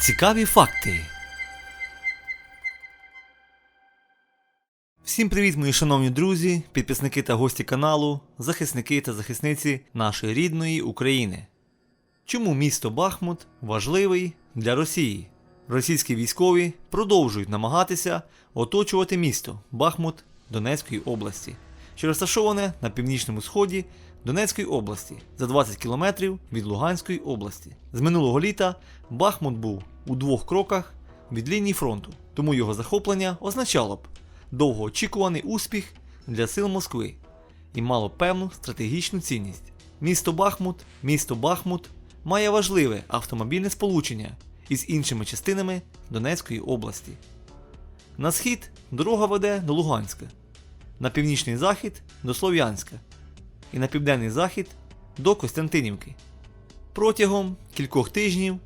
Цікаві факти. Всім привіт, мої шановні друзі, підписники та гості каналу, захисники та захисниці нашої рідної України. Чому місто Бахмут важливий для Росії? Російські військові продовжують намагатися оточувати місто Бахмут Донецької області, що розташоване на північному сході Донецької області за 20 кілометрів від Луганської області. З минулого літа Бахмут був у двох кроках від лінії фронту, тому його захоплення означало б довгоочікуваний успіх для сил Москви і мало певну стратегічну цінність. Місто Бахмут, місто Бахмут має важливе автомобільне сполучення із іншими частинами Донецької області. На схід дорога веде до Луганська, на північний захід до Слов'янська і на південний захід до Костянтинівки. Протягом кількох тижнів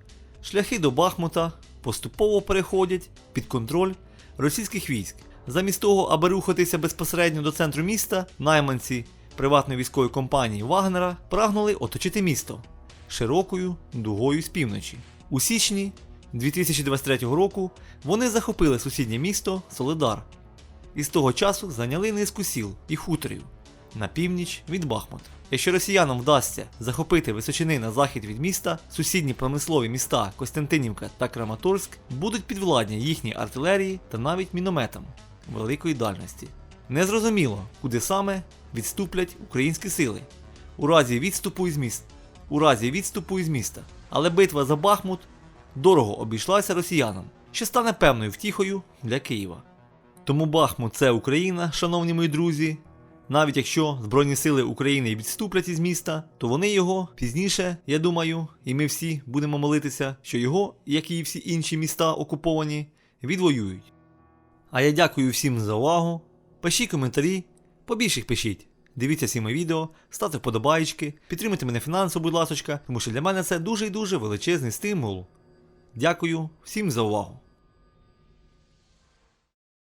шляхи до Бахмута поступово переходять під контроль російських військ. Замість того, аби рухатися безпосередньо до центру міста, найманці приватної військової компанії Вагнера прагнули оточити місто широкою дугою з півночі. У січні 2023 року вони захопили сусіднє місто Солидар і з того часу зайняли низку сіл і хуторів на північ від Бахмута. Якщо росіянам вдасться захопити височини на захід від міста, сусідні промислові міста Костянтинівка та Краматорськ будуть підвладні їхній артилерії та навіть мінометам великої дальності. Незрозуміло, куди саме відступлять українські сили у разі відступу із міста. У разі відступу із міста. Але битва за Бахмут дорого обійшлася росіянам, що стане певною втіхою для Києва. Тому Бахмут це Україна, шановні мої друзі. Навіть якщо Збройні сили України відступлять із міста, то вони його пізніше, я думаю, і ми всі будемо молитися, що його, як і всі інші міста окуповані, відвоюють. А я дякую всім за увагу. Пишіть коментарі, побільше їх пишіть. Дивіться всі мої відео, ставте вподобайки, підтримуйте мене фінансово, будь ласка, тому що для мене це дуже і дуже величезний стимул. Дякую всім за увагу.